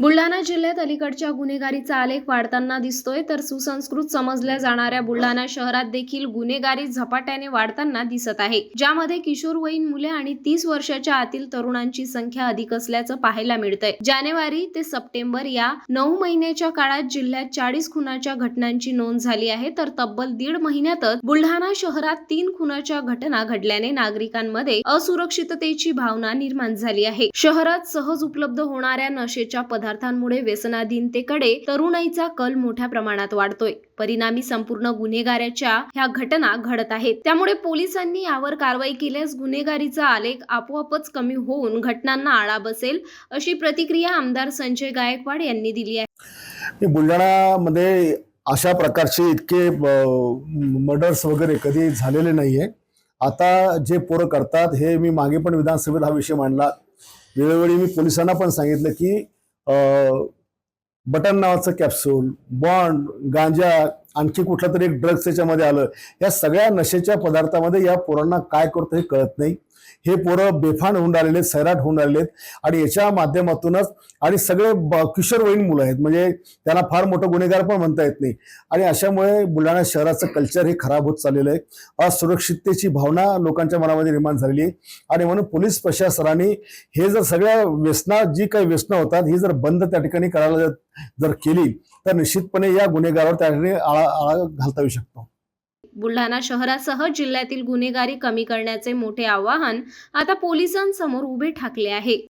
बुलढाणा जिल्ह्यात अलीकडच्या गुन्हेगारीचा आलेख वाढताना दिसतोय तर सुसंस्कृत समजल्या जाणाऱ्या बुलढाणा शहरात देखील गुन्हेगारी झपाट्याने वाढताना दिसत आहे. ज्यामध्ये किशोरवयीन मुले आणि तीस वर्षाच्या आतील तरुणांची संख्या अधिक असल्याचं पाहायला मिळतंय. जानेवारी ते सप्टेंबर या नऊ महिन्याच्या काळात जिल्ह्यात चाळीस खुनाच्या घटनांची नोंद झाली आहे तर तब्बल दीड महिन्यातच बुलढाणा शहरात तीन खुनाच्या घटना घडल्याने नागरिकांमध्ये असुरक्षिततेची भावना निर्माण झाली आहे. शहरात सहज उपलब्ध होणाऱ्या नशेच्या पदार्थांमुळे व्यसनाधीनतेकडे तरुणाईचा कल मोठ्या प्रमाणात वाढतोय. परिणामी संपूर्ण गुन्हेगाराच्या ह्या घटना घडत आहेत. त्यामुळे पोलिसांनी यावर कारवाई केल्यास गुन्हेगारीचा आलेख आपोआपच कमी होऊन घटनांना आळा बसेल अशी प्रतिक्रिया आमदार संजय गायकवाड यांनी दिली आहे. बुलढाणामध्ये अशा प्रकारचे इतके मर्डर्स वगैरे कधी झालेले नाही आहे आता जे पोरं करतात हे मी मागे पण विधानसभेत हा विषय मांडला. वेळोवेळी मी पोलिसांना पण सांगितलं की बटन नावाचं कॅप्सूल बॉन्ड गांजा आणखी कुठलं तरी एक ड्रग्स त्याच्यामध्ये आलं. या सगळ्या नशेच्या पदार्थामध्ये या पोरांना काय करतं हे कळत नाही. हे पोरं बेफान होऊन राहिलेले आहेत सैराट होऊन राहिले आहेत आणि याच्या माध्यमातूनच आणि सगळे ब- किशोरवयीन मुलं आहेत. म्हणजे त्यांना फार मोठं गुन्हेगार पण म्हणता येत नाही. आणि अशामुळे बुलढाणा शहराचं कल्चर हे खराब होत चाललेलं आहे. असुरक्षिततेची भावना लोकांच्या मनामध्ये निर्माण झालेली आहे. आणि म्हणून पोलीस प्रशासनाने हे जर सगळ्या व्यसना जी काही व्यसनं होतात ही जर बंद त्या ठिकाणी करायला जर- जर केली तर निश्चितपणे या गुन्हेगारावर त्या ठिकाणी आळा आळा घालता येऊ शकतो. बुलढाणा शहरासह जिल्ह्यातील गुन्हेगारी कमी करण्याचे मोठे आव्हान आता पोलिसांसमोर उभे ठाकले आहे.